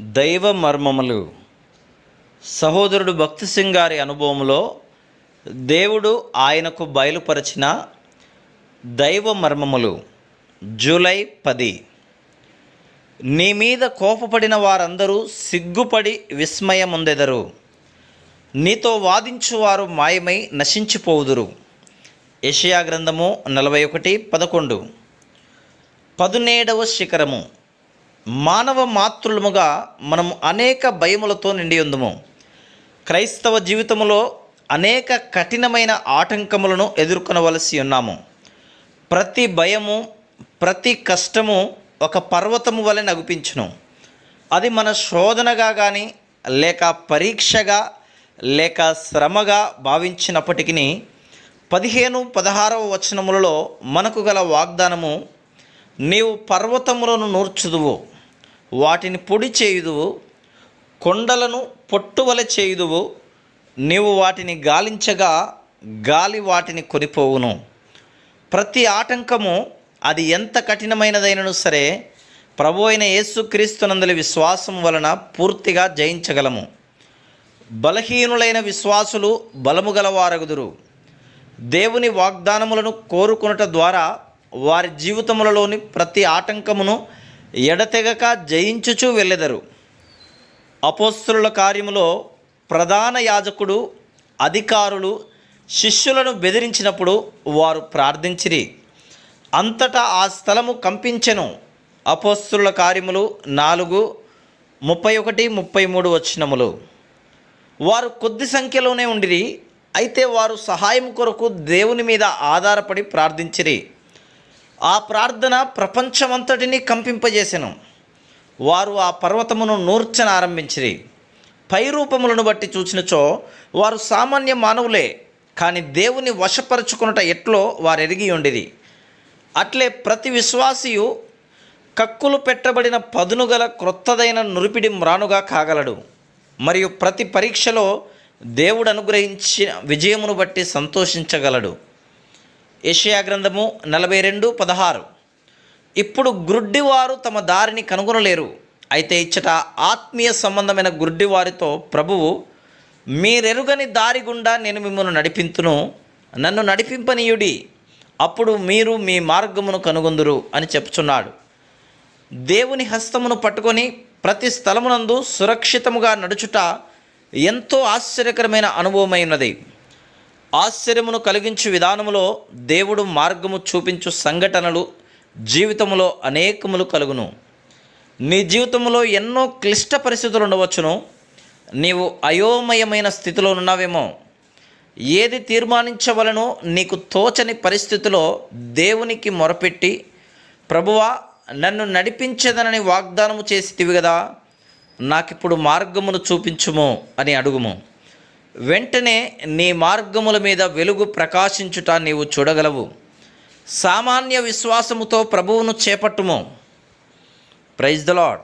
దైవ మర్మములు. సహోదరుడు భక్తి సింగ్ గారి అనుభవంలో దేవుడు ఆయనకు బయలుపరిచిన దైవ మర్మములు. జూలై పది. నీ మీద కోపపడిన వారందరూ సిగ్గుపడి విస్మయముందెదరు. నీతో వాదించువారు మాయమై నశించిపోవుదురు యషయా గ్రంథము నలభై ఒకటి పదకొండు. పదునేడవ శిఖరము. మానవ మాతృలముగా మనము అనేక భయములతో నిండి ఉందము క్రైస్తవ జీవితములో అనేక కఠినమైన ఆటంకములను ఎదుర్కొనవలసి ఉన్నాము. ప్రతి భయము ప్రతి కష్టము ఒక పర్వతము వలె నగుపించును. అది మన శోధనగా కానీ లేక పరీక్షగా లేక శ్రమగా భావించినప్పటికీ పదిహేను పదహారవ వచనములలో మనకు గల వాగ్దానము నీవు పర్వతములను నూర్చుదువు. వాటిని పొడి చేయుదువు కొండలను పొట్టువల చేయుదువు నీవు వాటిని గాలించగా గాలి వాటిని కొనిపోవును. ప్రతి ఆటంకము అది ఎంత కఠినమైనదైనను సరే ప్రభు అయిన యేసుక్రీస్తునందలి విశ్వాసం వలన పూర్తిగా జయించగలము. బలహీనులైన విశ్వాసులు బలము గలవారగుదురు. దేవుని వాగ్దానములను కోరుకొనుట ద్వారా వారి జీవితములలోని ప్రతి ఆటంకమును ఎడతెగక జయించుచూ వెళ్ళెదరు. అపోస్తుల కార్యములో ప్రధాన యాజకుడు అధికారులు శిష్యులను బెదిరించినప్పుడు వారు ప్రార్థించిరి. అంతటా ఆ స్థలము కంపించెను. అపోస్తుల కార్యములు నాలుగు ముప్పై ఒకటి ముప్పై మూడు వచనములు. వారు కొద్ది సంఖ్యలోనే ఉండిరి. అయితే వారు సహాయం కొరకు దేవుని మీద ఆధారపడి ప్రార్థించిరి. ఆ ప్రార్థన ప్రపంచమంతటిని కంపింపజేసెను. వారు ఆ పర్వతమును నూర్చన ఆరంభించిరి. పై రూపములను బట్టి చూచినచో వారు సామాన్య మానవులే కానీ దేవుని వశపరుచుకున్నట ఎట్లో వారు ఎరిగి ఉండేది అట్లే ప్రతి విశ్వాసియు కక్కులు పెట్టబడిన పదును గల క్రొత్తదైన నురిపిడి మ్రానుగా కాగలడు. మరియు ప్రతి పరీక్షలో దేవుడు అనుగ్రహించిన విజయమును బట్టి సంతోషించగలడు. ఏషియా గ్రంథము నలభై రెండు పదహారు. ఇప్పుడు గ్రుడ్డివారు తమ దారిని కనుగొనలేరు. అయితే ఇచ్చట ఆత్మీయ సంబంధమైన గుడ్డివారితో ప్రభువు మీరెరుగని దారి గుండా నేను మిమ్మల్ని నడిపింతును నన్ను నడిపింపనీయుడి అప్పుడు మీరు మీ మార్గమును కనుగొందురు అని చెప్తున్నాడు దేవుని హస్తమును పట్టుకొని ప్రతి స్థలమునందు సురక్షితముగా నడుచుట ఎంతో ఆశ్చర్యకరమైన అనుభవమైనది ఆశ్చర్యమును కలిగించు విధానములో దేవుడు మార్గము చూపించు సంఘటనలు జీవితములో అనేకములు కలుగును. నీ జీవితంలో ఎన్నో క్లిష్ట పరిస్థితులు ఉండవచ్చును. నీవు అయోమయమైన స్థితిలో ఉన్నావేమో. ఏది తీర్మానించవలనో నీకు తోచని పరిస్థితిలో దేవునికి మొరపెట్టి ప్రభువా నన్ను నడిపించదనని వాగ్దానము చేసితివి కదా నాకిప్పుడు మార్గమును చూపించుము అని అడుగుము. వెంటనే నీ మార్గముల మీద వెలుగు ప్రకాశించుట నీవు చూడగలవు. సామాన్య విశ్వాసముతో ప్రభువును చేపట్టుము. Praise the lord